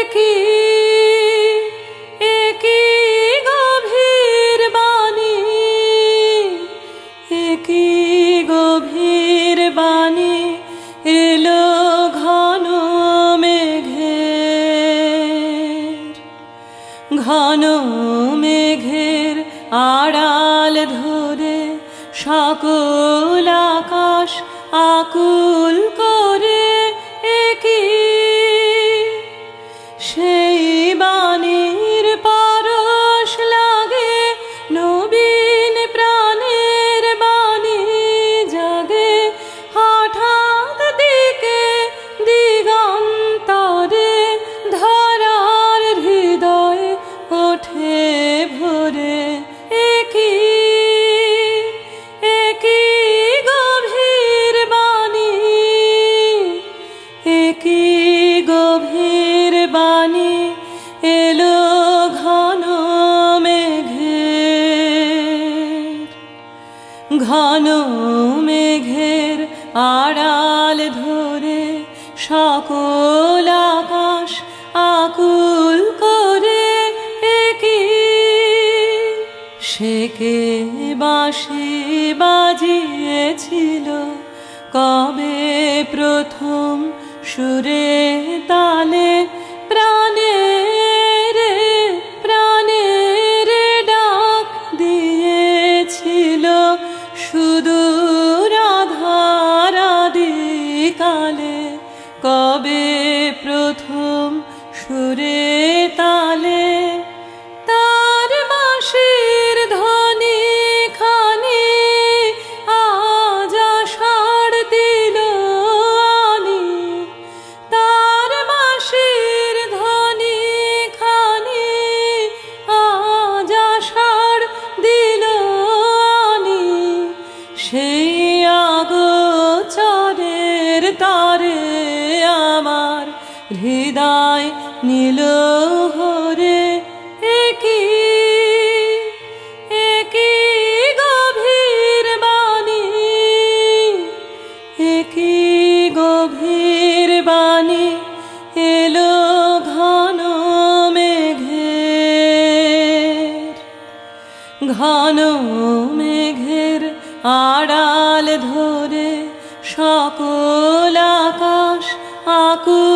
একি একি গভীর বাণী একি এলো ঘন মেঘের ঘন মেঘের আড়াল ধরে সকল আকাশ আকুল ঘন মেঘের আড়াল ধরে সকল আকাশ আকুল করে একই সেকে বাঁশি বাজিয়েছিল? কবে প্রথম সুরে তালে তারে আমার হৃদয় নীল হরে একই একই গভীর বাণী, একই গভীর বাণী এলো ঘন মেঘের ঘন মেঘের আড়াল ধরে সকল আকাশ আকুল